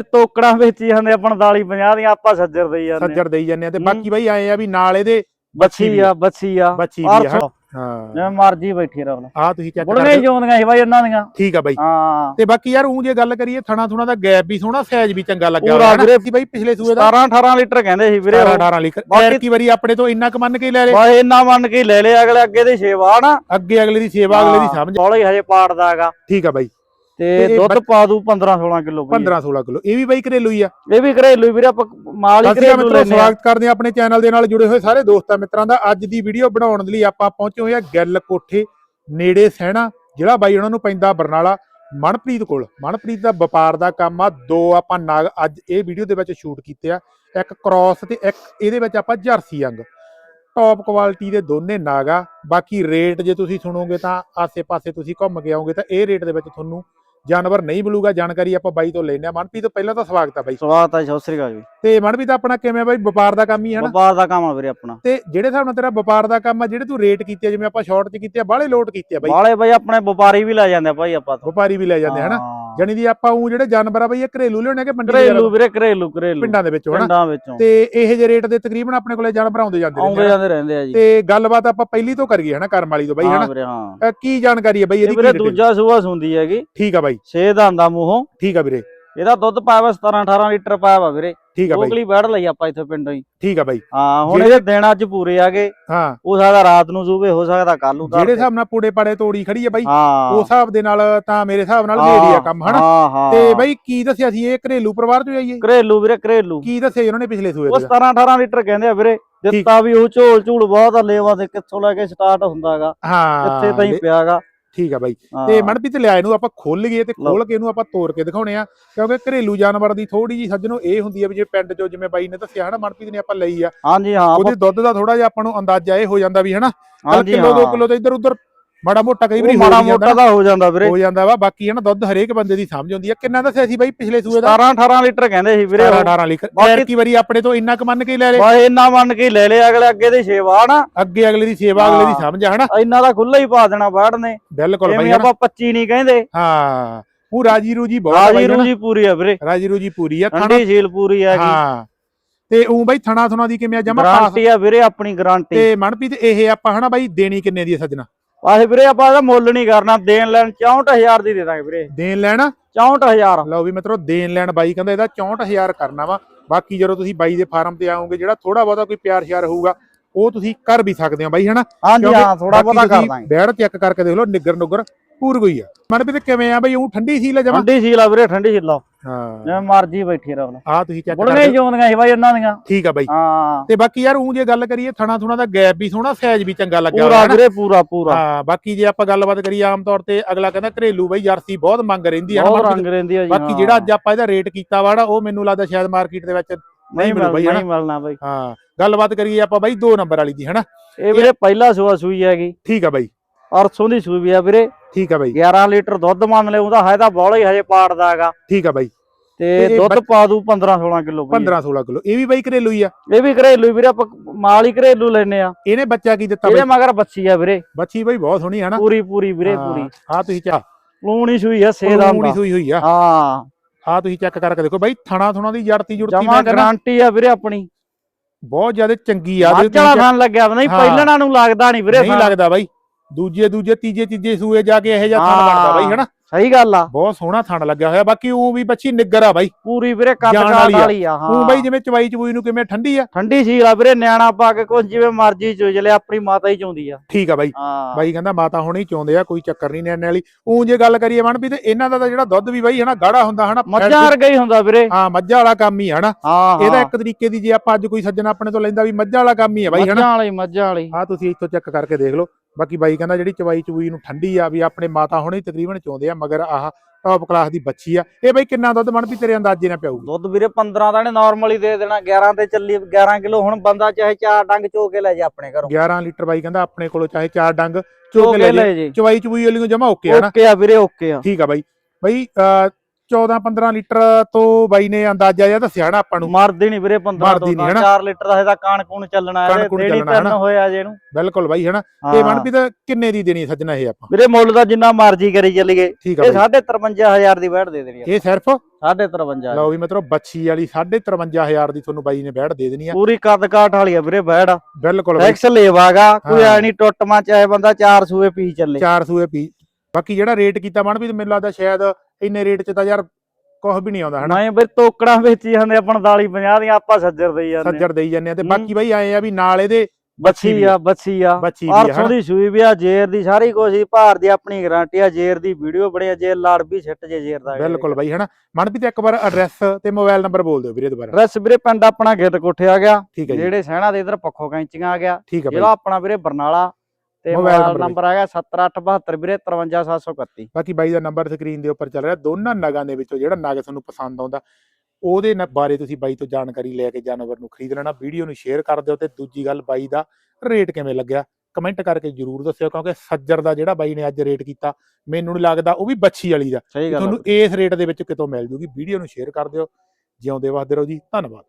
ਟੋਕੜਾਂ ਵੇਚੀ ਜਾਂਦੇ ਆਪਾਂ 49 50 ਦੀਆਂ ਆਪਾਂ ਸੱਜਰ ਦੇਈ ਜਾਂਦੇ ਸੱਜਰ ਦੇਈ ਜਾਂਦੇ ਆ ਤੇ। ਬਾਕੀ ਬਾਈ ਆਏ ਆ ਵੀ ਨਾਲ ਇਹਦੇ ਬੱਚੀ ਆ ਬੱਚੀ ਆ। ਬੱਚੀ ਵੀ ਆ ਹਾਂ। ਜਿਵੇਂ ਮਰਜ਼ੀ ਬੈਠੀ ਰਹੋ ਆ ਤੁਸੀਂ ਚੈੱਕ ਕਰ ਹੀ ਜੋਂਦੀਆਂ ਸੀ ਬਾਈ ਉਹਨਾਂ ਦੀਆਂ। ਠੀਕ ਆ ਬਾਈ। ਹਾਂ। ਤੇ ਬਾਕੀ ਯਾਰ ਉਹ ਜੇ ਗੱਲ ਕਰੀਏ ਥਣਾ ਥੁਣਾ ਦਾ ਗੈਪ ਵੀ ਸੋਹਣਾ ਸਾਈਜ਼ ਵੀ ਚੰਗਾ ਲੱਗਿਆ ਪੂਰਾ। ਵੀਰੇ। ਬਾਈ ਪਿਛਲੇ ਸੂਏ ਦਾ। 17 18 ਲੀਟਰ ਕਹਿੰਦੇ ਸੀ ਵੀਰੇ 18 ਉਹ 18 ਲੀਟਰ। ਬਾਕੀ- ਵਾਰੀ ਆਪਣੇ ਤੋਂ ਇੰਨਾ ਕੁ ਮੰਨ ਕੇ ਲੈ ਲੇ। ਬਾ ਇੰਨਾ ਮੰਨ ਕੇ ਲੈ ਲਿਆ ਅਗਲੇ ਅੱਗੇ ਦੀ ਸੇਵਾ ਨਾ ਅੱਗੇ ਅਗਲੇ ਦੀ ਸੇਵਾ ਅਗਲੇ ਦੀ ਸਮਝ। ਬੋਲਾ ਹੀ ਹਜੇ ਪਾੜਦਾ ਹੈਗਾ। ਠੀਕ ਆ ਬਾਈ। ਤੇ ਦੁੱਧ ਪਾ ਦੂ 15 16 ਕਿਲੋ 15 16 ਕਿਲੋ। ਇਹ ਵੀ ਬਾਈ ਘਰੇਲੂ ਹੀ ਆ। ਇਹ ਵੀ ਘਰੇਲੂ ਵੀਰੇ ਆਪਾਂ ਮਾਲ ਹੀ ਘਰੇਲੂ ਮਿੱਤਰੋ ਲੈਨੇ ਆ। ਸਵਾਗਤ ਕਰਦੇ ਹਾਂ ਆਪਣੇ ਚੈਨਲ ਦੇ ਨਾਲ ਜੁੜੇ ਹੋਏ ਸਾਰੇ ਦੋਸਤਾਂ ਮਿੱਤਰਾਂ ਦਾ। ਅੱਜ ਦੀ ਵੀਡੀਓ ਬਣਾਉਣ ਦੇ ਲਈ ਆਪਾਂ ਪਹੁੰਚੇ ਹੋਏ ਆ ਗਿੱਲ ਕੋਠੇ ਨੇੜੇ ਸਹਿਣਾ ਜਿਹੜਾ ਬਾਈ ਉਹਨਾਂ ਨੂੰ ਪੈਂਦਾ ਬਰਨਾਲਾ ਮਨਪ੍ਰੀਤ ਕੋਲ। ਮਨਪ੍ਰੀਤ ਦਾ ਵਪਾਰ ਦਾ ਕੰਮ ਆ। ਦੋ ਆਪਾਂ ਨਾਗ ਅੱਜ ਇਹ ਵੀਡੀਓ ਦੇ ਵਿੱਚ ਸ਼ੂਟ ਕੀਤੇ ਆ। ਇੱਕ ਕ੍ਰਾਸ ਤੇ ਇੱਕ ਇਹਦੇ ਵਿੱਚ ਆਪਾਂ ਜਰਸੀ ਅੰਗ। ਟੌਪ ਕੁਆਲਿਟੀ ਦੇ ਦੋਨੇ ਨਾਗ ਆ। ਬਾਕੀ ਰੇਟ ਜੇ ਤੁਸੀਂ ਸੁਣੋਗੇ ਤਾਂ ਆਸੇ-ਪਾਸੇ ਤੁਸੀਂ ਘੁੰਮ ਕੇ ਆਓਗੇ ਤਾਂ ਇਹ ਰੇਟ ਦੇ ਵਿੱਚ ਤੁਹਾਨੂੰ ਜਾਨਵਰ ਨਹੀਂ ਮਿਲੂਗਾ ਜਾਣਕਾਰੀ ਆਪਾਂ ਬਾਈ ਤੋਂ ਲੈਣੇ ਆ ਮਨਪ੍ਰੀਤ ਤੋਂ ਪਹਿਲਾਂ ਤਾਂ ਸਵਾਗਤ ਆ ਬਾਈ। ਸਵਾਗਤ ਹੈ ਸਤਿ ਸ੍ਰੀ ਅਕਾਲ ਜੀ। ਤੇ ਮਨਪ੍ਰੀਤ ਆਪਣਾ ਕਿਵੇਂ ਆ ਬਾਈ? ਵਪਾਰ ਦਾ ਕੰਮ ਹੀ ਹੈ ਨਾ? ਵਪਾਰ ਦਾ ਕੰਮ ਆ ਵੀਰੇ ਆਪਣਾ। ਤੇ ਜਿਹੜੇ ਹਿਸਾਬ ਨਾਲ ਤੇਰਾ ਵਪਾਰ ਦਾ ਕੰਮ ਆ ਜਿਹੜੇ ਤੂੰ ਰੇਟ ਕੀਤੇ ਆ, ਜਿਵੇਂ ਆਪਾਂ ਸ਼ਾਰਟ 'ਚ ਕੀਤੇ ਆ ਬਾਹਲੇ ਲੋਟ ਕੀਤੇ ਆ ਬਾਈ। ਵਾਲੇ ਬਾਈ ਆਪਣੇ ਵਪਾਰੀ ਵੀ ਲੈ ਜਾਂਦੇ ਆ ਭਾਈ ਆਪਾਂ ਤੋਂ। ਵਪਾਰੀ ਵੀ ਲੈ ਜਾਂਦੇ ਹਨਾ? ਜਾਣੀ ਦੀ ਆਪਾਂ ਉਹ ਜਿਹੜੇ ਜਾਨਵਰ ਆ ਬਾਈ ਇਹ ਘਰੇਲੂ ਲਿਆਉਣੇ ਕਿ ਮੰਡੀ ਘਰੇਲੂ ਵਗੈਰਾ ਵੀਰੇ ਘਰੇਲੂ ਘਰੇਲੂ। ਪਿੰਡਾਂ ਦੇ ਵਿੱਚੋਂ ਹਨਾ? ਪਿੰਡਾਂ ਵਿੱਚੋਂ। ਤੇ ਇਹ ਜੇ ਰੇਟ ਦੇ ਤਕਰੀਬਨ ਆਪਣੇ ਕੋਲੇ ਜਾਨਵਰ ਆਉਂਦੇ ਜਾਂਦੇ ਆਉਂਦੇ ਰਹਿੰਦੇ ਆ। ਜਾਂਦੇ ਰਹਿੰਦੇ ਆ ਜੀ। ਤੇ ਗੱਲਬਾਤ ਆਪਾਂ ਪਹਿਲੀ ਤੋਂ ਕਰੀਏ ਹਨਾ ਕਰਮ ਵਾਲੀ ਤੋਂ ਬਾਈ ਹਾਂ ਹਨਾ? ਵੀਰੇ ਹਾਂ। ਕੀ ਜਾਣਕਾਰੀ ਹੈ ਬਾਈ ਇਹ ਇਹਦੀ ਵੀਰੇ? ਦੂਜਾ ਸੂਆ ਸੁੰਦੀ ਹੈਗੀ। ਠੀਕ ਆ ਬਾਈ। ਛੇ ਦਾ ਆਂਦਾ ਮੂੰਹੋਂ। ਠੀਕ ਆ ਵੀਰੇ। ਇਹਦਾ ਦੁੱਧ ਪਾਇਆ ਵਾ 17 18 ਲੀਟਰ ਪਾਇਆ ਵਾ ਵੀਰੇ। ਠੀਕ ਆ ਬਾਈ। ਦੋਗਲੀ ਬੈੜ ਲਈ ਆਪਾਂ ਇੱਥੇ ਪਿੰਡੋਂ ਹੀ। ਠੀਕ ਆ ਬਾਈ। ਹਾਂ ਹੁਣ ਇਹਦੇ ਦਿਨ ਅੱਜ ਪੂਰੇ ਆਗੇ ਹਾਂ। ਹੋ ਸਕਦਾ ਰਾਤ ਨੂੰ ਸੂਬੇ ਹੋ ਸਕਦਾ ਕੱਲ ਨੂੰ ਜਿਹੜੇ ਹਿਸਾਬ ਨਾਲ ਪੂੜੇ ਪਾੜੇ ਤੋੜੀ ਖੜੀ ਆ ਬਾਈ ਉਸ ਹਿਸਾਬ ਦੇ ਨਾਲ ਤਾਂ ਮੇਰੇ ਹਿਸਾਬ ਨਾਲ ਨੇੜੀ ਆ ਕੰਮ ਹਨਾ? ਤੇ ਬਾਈ ਕੀ ਦੱਸਿਆ ਸੀ ਇਹ ਘਰੇਲੂ ਪਰਿਵਾਰ ਤੋਂ ਆਈਏ ਘਰੇਲੂ ਵੀਰੇ ਘਰੇਲੂ। ਕੀ ਦੱਸਿਆ ਜੀ ਉਹਨਾਂ ਨੇ ਪਿਛਲੇ ਸੂਏ ਉਹ ਦੇ 17 18 ਲੀਟਰ ਕਹਿੰਦੇ ਆ ਵੀਰੇ। ਦਿੱਤਾ ਵੀ ਉਹ ਝੋਲ ਝੂਲ ਬਹੁਤ ਆ ਲੇਵਾ ਤੇ ਕਿੱਥੋਂ ਲੈ ਕੇ ਸਟਾਰਟ ਹੁੰਦਾਗਾ। ਹਾਂ। ਇੱਥੇ ਤਾਂ ਹੀ ਲੈ- ਪਿਆਗਾ। ਠੀਕ ਆ ਬਾਈ। ਤੇ ਮਨਪ੍ਰੀਤ ਲਿਆ ਇਹਨੂੰ ਆਪਾਂ ਖੋਲ ਗਏ ਤੇ ਖੋਲ ਕੇ ਇਹਨੂੰ ਆਪਾਂ ਤੋੜ ਕੇ ਦਿਖਾਉਣੇ ਆ। ਕਿਉਂਕਿ ਘਰੇਲੂ ਜਾਨਵਰ ਦੀ ਥੋੜੀ ਜੀ ਸੱਜਣੋ ਇਹ ਹੁੰਦੀ ਆ ਵੀ ਜੇ ਪਿੰਡ ਚੋਂ ਜਿਵੇਂ ਬਾਈ ਨੇ ਦੱਸਿਆ ਹਨਾ ਮਨਪ੍ਰੀਤ ਨੇ ਆਪਾਂ ਲਈ ਆ। ਹਾਂਜੀ ਹਾਂ ਉਹਦੇ ਦੁੱਧ ਦਾ ਥੋੜਾ ਜਿਹਾ ਆਪਾਂ ਨੂੰ ਅੰਦਾਜ਼ਾ ਇਹ ਹੋ ਜਾਂਦਾ ਵੀ ਹਨਾ। ਕਿਲੋ 2 ਹਾਂ। ਕਿਲੋ ਤੇ ਇੱਧਰ ਉੱਧਰ ਮਾੜਾ ਮੋਟਾ ਕਈ ਵਾਰੀ ਹੋ ਮਾੜਾ ਮੋਟਾ ਤਾਂ ਹੋ ਜਾਂਦਾ ਵੀਰੇ। ਹੋ ਜਾਂਦਾ ਵਾ ਬਾਕੀ ਹਨਾ ਦੁੱਧ ਹਰੇਕ ਬੰਦੇ ਦੀ ਸਮਝ ਆਉਂਦੀ ਆ। ਕਿੰਨਾ ਦੱਸਿਆ ਸੀ ਬਾਈ ਪਿਛਲੇ ਸੂਏ ਦਾ? 17 18 ਲੀਟਰ ਕਹਿੰਦੇ ਸੀ ਵੀਰੇ 18 18 ਲੀਟਰ। ਬਾਕੀ- ਕੀ ਵਾਰੀ ਆਪਣੇ ਤੋਂ ਇੰਨਾ ਕੁ ਮੰਨ ਕੇ ਹੀ ਲੈ ਲੇ। ਬਾ ਇੰਨਾ ਮੰਨ ਕੇ ਹੀ ਲੈ ਲਿਆ ਅਗਲੇ ਅੱਗੇ ਦੀ ਸੇਵਾ ਨਾ। ਅੱਗੇ ਅਗਲੇ ਦੀ ਸੇਵਾ ਅਗਲੇ ਦੀ ਹਾਂ। ਸਮਝ ਆ ਹਨਾ। ਇੰਨਾ ਦਾ ਖੁੱਲਾ ਹੀ ਪਾ ਦੇਣਾ ਬਾੜ ਨੇ। ਬਿਲਕੁਲ ਬਾਈ ਹਨਾ। ਆਪਾਂ 25 ਨਹੀਂ ਕਹਿੰਦੇ। ਹਾਂ ਉਹ ਰਾਜੀ ਰੂਜੀ ਬਹੁਤ ਆ ਰਾਜੀ ਹਨਾ। ਰੂਜੀ ਪੂਰੀ ਆ ਵੀਰੇ। ਰਾਜੀ ਰੂਜੀ ਪੂਰੀ ਆ ਠੰਡੀ ਝੀਲ ਪੂਰੀ ਹੈਗੀ ਹਾਂ। ਤੇ ਉਹ ਬਾਈ ਥਣਾ ਥਣਾ ਦੀ ਕਿਵੇਂ ਆ? ਜਮਾ ਪਾਸ ਗਾਰੰਟੀ ਆ ਵੀਰੇ ਆਪਣੀ ਗਾਰੰਟੀ। ਤੇ ਮਨਪ੍ਰੀਤ ਇਹ ਆਪਾਂ ਹਨਾ ਬਾਈ ਦੇਣੀ ਕਿੰਨੇ ਦੀ ਆ ਸੱਜਣਾ? ਆਹ ਵੀਰੇ ਆਪਾਂ ਇਹਦਾ ਮੁੱਲ ਨਹੀਂ ਕਰਨਾ। ਦੇਣ ਲੈਣ 64000 ਦੀ ਦੇ ਦਾਂਗੇ ਵੀਰੇ। ਦੇਣ ਲੈਣਾ? 64000 ਲਓ ਵੀ ਮਿੱਤਰੋ ਦੇਣ ਲੈਣ ਬਾਈ ਕਹਿੰਦਾ ਇਹਦਾ 64000 ਕਰਨਾ ਵਾ। ਬਾਕੀ ਜਦੋਂ ਤੁਸੀਂ ਬਾਈ ਦੇ ਫਾਰਮ ਤੇ ਆਓਗੇ ਜਿਹੜਾ ਥੋੜਾ ਬਹੁਤਾ ਕੋਈ ਪਿਆਰ ਸ਼ਿਆਰ ਹੋਊਗਾ ਉਹ ਤੁਸੀਂ ਕਰ ਵੀ ਸਕਦੇ ਹੋ ਬਾਈ ਹਨਾ? ਹਾਂਜੀ ਹਾਂ ਥੋੜਾ ਬਹੁਤਾ ਕਰ ਦਾਂਗੇ। ਬੈੜ ਚੈੱਕ ਕਰਕੇ ਦੇਖ ਲਓ ਨਿੱਗਰ ਨੁੱਗਰ ਪੂਰ ਗਈ ਆ। ਮਨਪ੍ਰੀਤ ਕਿਵੇਂ ਆ ਬਾਈ? ਉਹ ਠੰਡੀ ਸੀ ਲੈ ਜਮਾ? ਠੰਡੀ ਝੀਲ ਆ ਵੀਰੇ ਠੰਡੀ ਝੀਲ ਆ। ਹਾਂ। ਜਿਵੇਂ ਮਰਜ਼ੀ ਬੈਠੀ ਰਹੋ। ਆ ਤੁਸੀਂ ਚੈੱਕ ਬੁੜੀਆਂ ਹੀ ਜੋਂਦੀਆਂ ਸੀ ਬਾਈ ਉਹਨਾਂ ਦੀਆਂ। ਠੀਕ ਆ ਬਾਈ। ਹਾਂ। ਤੇ ਬਾਕੀ ਯਾਰ ਉਹ ਜੇ ਗੱਲ ਕਰੀਏ ਥਣਾ ਥੁਣਾ ਦਾ ਗੈਪ ਵੀ ਸੋਹਣਾ ਸਾਈਜ਼ ਵੀ ਚੰਗਾ ਲੱਗਿਆ ਪੂਰਾ। ਵੀਰੇ ਪੂਰਾ ਪੂਰਾ। ਹਾਂ ਬਾਕੀ ਜੇ ਆਪਾਂ ਗੱਲਬਾਤ ਕਰੀਏ ਆਮ ਤੌਰ ਤੇ ਅਗਲਾ ਕਹਿੰਦਾ ਘਰੇਲੂ ਬਾਈ ਜਰਸੀ ਬਹੁਤ ਮੰਗ ਰਹਿੰਦੀ ਆ ਨਾ। ਬਹੁਤ ਰੰਗ ਰਹਿੰਦੀ ਆ ਜੀ ਬਾਕੀ ਜਿਹੜਾ ਅੱਜ ਆਪਾਂ ਇਹਦਾ ਰੇਟ ਕੀਤਾ ਵਾ ਨਾ ਉਹ ਮੈਨੂੰ ਲੱਗਦਾ ਸ਼ਾਇਦ ਮਾਰਕੀਟ ਦੇ ਵਿੱਚ ਨਹੀਂ ਮਿਲੂ ਬਾਈ, ਮਿਲਣਾ ਹਨਾ? ਨਹੀਂ ਮਿਲਣਾ ਬਾਈ। ਹਾਂ ਗੱਲਬਾਤ ਕਰੀਏ ਆਪਾਂ ਬਾਈ 2 ਨੰਬਰ ਵਾਲੀ ਦੀ ਹਨਾ? ਇਹ ਵੀਰੇ ਪਹਿਲਾ ਸੂਆ ਸੂਈ ਹੈਗੀ। ਠੀਕ ਆ ਬਾਈ। ਅਰਸੋਂ ਦੀ ਸੂਈ ਆ ਵੀਰੇ। ਠੀਕ ਆ ਬਾਈ। 11 ਲੀਟਰ ਦੁੱਧ ਮੰਨ ਲਿਓ ਉਹਦਾ ਹੈ ਤਾਂ ਬੌਲਾ ਹੀ ਹਜੇ ਪਾੜਦਾ ਹੈਗਾ। ਠੀਕ ਆ ਬਾਈ। ਤੇ ਦੁੱਧ ਪਾ ਦੂ 15 16 ਕਿਲੋ 15 16 ਕਿਲੋ। ਇਹ ਵੀ ਬਾਈ ਘਰੇਲੂ ਹੀ ਆ। ਇਹ ਵੀ ਘਰੇਲੂ ਵੀਰੇ ਆਪਾਂ ਮਾਲ ਹੀ ਘਰੇਲੂ ਲੈਨੇ ਆ। ਇਹਨੇ ਬੱਚਾ ਕੀ ਦਿੱਤਾ ਇਹਦੇ ਮਗਰ ਬੱਚੀ ਆ ਵੀਰੇ। ਬੱਚੀ ਬਾਈ ਬਹੁਤ ਸੋਹਣੀ ਹੈ ਨਾ। ਪੂਰੀ ਪੂਰੀ ਵੀਰੇ ਪੂਰੀ। ਆ ਤੁਸੀਂ ਚਾ। ਲੂਣੀ ਸੂਈ ਆ ਸੇਦਾ ਪੂਰੀ ਸੂਈ ਹੋਈ ਆ। ਹਾਂ। ਆ ਤੁਸੀਂ ਚੈੱਕ ਕਰਕੇ ਦੇਖੋ ਬਾਈ ਥਣਾ ਥੁਣਾ ਦੀ ਜੜਤੀ ਜੁੜਤੀ ਮੈਂ ਕਹਿੰਦਾ। ਗਾਰੰਟੀ ਆ ਵੀਰੇ ਆਪਣੀ। ਬਹੁਤ ਜ਼ਿਆਦਾ ਚੰਗੀ ਆ। ਵਾਲਾ ਥਣ ਲੱਗਿਆ ਨਹੀਂ। ਪਹਿਲਣਾ ਨੂੰ ਲੱਗਦਾ ਨਹੀਂ ਵੀਰੇ ਨਹੀਂ। ਲੱਗਦਾ ਬਾਈ। ਦੂਜੇ ਦੂਜੇ ਤੀਜੇ ਤੀਜੇ ਸੂਏ ਜਾ ਕੇ ਇਹੋ ਜਿਹਾ ਥਣ ਬਣਦਾ ਬਾਈ ਹਨਾ? ਸਹੀ ਗੱਲ ਆ। ਬਹੁਤ ਸੋਹਣਾ ਥਣ ਲੱਗਿਆ ਹੋਇਆ ਬਾਕੀ ਉਹ ਵੀ ਬੱਚੀ ਨਿੱਗਰ ਆ ਬਾਈ। ਪੂਰੀ ਵੀਰੇ ਕੱਟ ਜਾਣ ਕਾਟ ਵਾਲੀ ਆ। ਆ ਉਹ ਹਾਂ ਬਾਈ ਜਿਵੇਂ ਚਵਾਈ ਚਬੂਈ ਨੂੰ ਕਿਵੇਂ ਠੰਡੀ ਆ? ਠੰਡੀ ਸੀ ਆ ਵੀਰੇ ਨਿਆਣਾ ਪਾ ਕੇ ਕੁਝ ਜਿਵੇਂ ਮਰਜ਼ੀ ਚੁਜ ਲਿਆ ਆਪਣੀ ਮਾਤਾ ਹੀ ਚਾਉਂਦੀ ਆ। ਠੀਕ ਆ ਬਾਈ। ਹਾਂ। ਬਾਈ ਕਹਿੰਦਾ ਮਾਤਾ ਹੁਣੀ ਚਾਹੁੰਦੇ ਆ ਕੋਈ ਚੱਕਰ ਨਹੀਂ ਨਿਆਣੇ ਵਾਲੀ। ਉਹ ਜੇ ਗੱਲ ਕਰੀਏ ਮਨ ਵੀ ਤੇ ਇਹਨਾਂ ਦਾ ਤਾਂ ਜਿਹੜਾ ਦੁੱਧ ਵੀ ਬਾਈ ਹਨਾ ਗਾੜਾ ਹੁੰਦਾ ਹਨਾ ਮੱਝਾਂ ਵਰਗਾ ਹੀ ਹੁੰਦਾ ਵੀਰੇ। ਹਾਂ ਮੱਝਾਂ ਵਾਲਾ ਕੰਮ ਹੀ ਹਨਾ। ਹਾਂ ਇਹਦਾ ਹਾਂ। ਇੱਕ ਤਰੀਕੇ ਦੀ ਜੇ ਆਪਾਂ ਅੱਜ ਕੋਈ ਸੱਜਣ ਆਪਣੇ ਤੋਂ ਲੈਂਦਾ ਵੀ ਮੱਝਾਂ ਵਾਲਾ ਕੰਮ ਹੀ ਆ ਬਾਈ ਹਨਾ। ਮੱਝਾਂ ਵਾਲੀ ਮੱਝਾਂ ਵਾਲੀ ਆ ਤੁਸੀਂ ਇੱਥੋਂ ਚੈੱਕ ਕਰਕੇ ਦੇਖ ਲਓ। ਬਾਕੀ ਬਾਈ ਕਹਿੰਦਾ ਜਿਹੜੀ ਚਵਾਈ ਚਬੂਈ ਨੂੰ ਠੰਡੀ ਆ ਵੀ ਆਪਣੇ ਮਾਤਾ ਹੁਣੀ ਤਕਰੀਬਨ ਚਾਹੁੰਦੇ ਆ ਮਗਰ ਆਹ ਟੌਪ ਕਲਾਸ ਦੀ ਬੱਚੀ ਆ। ਇਹ ਬਾਈ ਕਿੰਨਾ ਦੁੱਧ ਮਨ ਵੀ ਤੇਰੇ ਅੰਦਾਜ਼ੇ ਨਾਲ ਪਿਆਊਗੀ? ਦੁੱਧ ਵੀਰੇ 15 ਦਾ ਨੇ ਨਾਰਮਲੀ ਦੇ ਦੇਣਾ 11 ਤੇ ਚੱਲੀ 11 ਕਿਲੋ ਹੁਣ ਬੰਦਾ ਚਾਹੇ ਚਾਰ ਡੰਗ ਚੋ ਕੇ ਲੈ ਜਾ ਆਪਣੇ ਘਰੋਂ। 11 ਲੀਟਰ ਬਾਈ ਕਹਿੰਦਾ ਆਪਣੇ ਕੋਲੋਂ ਚਾਹੇ ਚਾਰ ਡੰਗ ਚੋ ਕੇ ਲੈ ਜੇ। ਚਵਾਈ ਚਬੂਈ ਵਾਲੀ ਨੂੰ ਜਮਾ ਓਕੇ ਆ ਨਾ? ਓਕੇ ਆ ਵੀਰੇ ਓਕੇ ਆ। ਠੀਕ ਆ ਬਾਈ। ਬਾਈ ਅਹ 14 15 ਲੀਟਰ ਤੋਂ ਬਾਈ ਨੇ ਅੰਦਾਜ਼ਾ ਜਿਹਾ ਦੱਸਿਆ ਨਾ ਆਪਾਂ ਨੂੰ। ਮਰਦੀ ਨਹੀਂ ਵੀਰੇ 15 ਮਰਦੀ ਤੋਂ ਨੀ, ਹਨਾ? 4 ਲੀਟਰ ਦਾ ਇਹਦਾ ਕਾਣ ਕੂਣ ਚੱਲਣਾ ਚੱਲਣਾ, ਤਿੰਨ ਹਨਾ? ਹੋਇਆ ਜੇ ਇਹਨੂੰ। ਬਿਲਕੁਲ ਬਾਈ ਹਨਾ? ਤੇ ਹਾਂ। ਮਨਪ੍ਰੀਤ ਕਿੰਨੇ ਦੀ ਦੇਣੀ ਸੱਜਣਾ ਇਹ ਆਪਾਂ? ਵੀਰੇ ਮੁੱਲ ਦਾ ਜਿੰਨਾ ਮਰਜ਼ੀ ਕਰੀ ਚੱਲੀਏ। ਇਹ ਬਾਈ। 53000 ਦੀ ਬੈਠ ਦੇ ਦੇਣੀ ਇਹ ਸਿਰਫ? 53000 ਲਓ ਵੀ ਮਤਲਬ ਬੱਚੀ ਵਾਲੀ 53500 ਦੀ ਤੁਹਾਨੂੰ ਬਾਈ ਨੇ ਬੈਠ ਦੇ ਦੇਣੀ ਆ। ਪੂਰੀ ਕੱਦ ਕਾਠ ਵਾਲੀ ਆ ਵੀਰੇ ਬੈੜ ਬਿਲਕੁਲ ਐਕਸ ਲੇਵਾਗਾ ਕੋਈ ਹਾਂ। ਐ ਨਹੀਂ ਟੁੱਟਮਾ ਚਾਹੇ ਬੰਦਾ ਚਾਰ ਸੂਏ ਪੀ ਚੱਲੇ। 400 ਪੀ। ਬਾਕੀ ਜਿਹੜਾ ਰੇਟ ਕੀਤਾ ਮਨਪ੍ਰੀਤ ਮੈਨੂੰ ਲੱਗਦਾ ਸ਼ਾਇਦ ਇੰਨੇ ਰੇਟ 'ਚ ਤਾਂ ਯਾਰ ਕੁਝ ਵੀ ਨਹੀਂ ਆਉਂਦਾ ਹਨਾ? ਨਹੀਂ ਵੀਰੇ ਤੋਕੜਾਂ ਵੇਚੀ ਜਾਂਦੇ ਆਪਾਂ 45 50 ਦੀਆਂ ਆਪਾਂ ਸੱਜਰ ਦੇਈ ਜਾਂਦੇ ਸੱਜਰ ਦੇਈ ਜਾਂਦੇ ਆ ਤੇ। ਬਾਕੀ ਬਾਈ ਆਏ ਆ ਵੀ ਨਾਲ ਇਹਦੇ ਬੱਚੀ ਆ ਬੱਚੀ ਆ। ਹਨਾ? ਦੀ ਸੂਈ ਵੀ ਆ ਜੇਰ ਦੀ ਸਾਰੀ ਕੁਛ ਭਾਰ ਦੀ ਆਪਣੀ ਗਾਰੰਟੀ ਆ ਜੇਰ ਦੀ ਵੀਡੀਓ ਆ ਜੇ ਲੜ ਵੀ ਛਿੱਟ ਜੇ ਜੇਰ ਦਾ ਬਿਲਕੁਲ ਬਾਈ ਹਨਾ? ਮਨਪ੍ਰੀਤ ਇੱਕ ਵਾਰ ਐਡਰੈਸ ਤੇ ਮੋਬਾਈਲ ਨੰਬਰ ਬੋਲ ਦਿਓ ਵੀਰੇ ਦੁਬਾਰਾ। ਰਸ ਵੀਰੇ ਪਿੰਡ ਆਪਣਾ ਗਿੱਦ ਕੋਠੇ ਆ ਗਿਆ। ਜਿਹੜੇ ਸਹਿਣਾ ਦੇ ਇਧਰ ਪੱਖੋ ਕੈਂਚੀਆਂ ਆ ਗਿਆ। ਬਾਈ। ਆਪਣਾ ਵੀਰੇ ਬਰਨਾਲਾ। ਤੇ Mobile ਮੋਬਾਈਲ number ਨੰਬਰ ਹੈਗਾ 70872 ਵੀਰੇ 53731 ਬਾਕੀ ਬਾਈ ਦਾ ਨੰਬਰ ਸਕਰੀਨ ਦੇ ਉੱਪਰ ਚੱਲ ਰਿਹਾ। ਦੋਨਾਂ ਨਗਾਂ ਦੇ ਵਿੱਚੋਂ ਜਿਹੜਾ ਨਗ ਤੁਹਾਨੂੰ ਪਸੰਦ ਆਉਂਦਾ ਉਹਦੇ ਨ- ਬਾਰੇ ਤੁਸੀਂ ਬਾਈ ਤੋਂ ਜਾਣਕਾਰੀ ਲੈ ਕੇ ਜਾਨਵਰ ਨੂੰ ਖਰੀਦ ਲੈਣਾ। ਵੀਡੀਓ ਨੂੰ ਸ਼ੇਅਰ ਕਰ ਦਿਓ ਤੇ ਦੂਜੀ ਗੱਲ ਬਾਈ ਦਾ ਰੇਟ ਕਿਵੇਂ ਲੱਗਿਆ ਕਮੈਂਟ ਕਰਕੇ ਜਰੂਰ ਦੱਸਿਓ ਕਿਉਂਕਿ ਸੱਜਰ ਦਾ ਜਿਹੜਾ ਬਾਈ ਨੇ ਅੱਜ ਰੇਟ ਕੀਤਾ ਮੈਨੂੰ ਨਹੀਂ ਲੱਗਦਾ ਉਹ ਵੀ ਬੱਚੀ ਵਾਲੀ ਦਾ। ਸਹੀ ਗੱਲ ਆ ਤੁਹਾਨੂੰ ਇਸ ਰੇਟ ਦੇ ਵਿੱਚ ਕਿਤੋਂ ਮਿਲ ਜੂਗੀ। ਵੀਡੀਓ ਨੂੰ ਸ਼ੇਅਰ ਕਰ ਦਿਓ। ਜਿਉਂਦੇ ਵਸਦੇ ਰਹੋ ਜੀ। ਧੰਨਵਾਦ।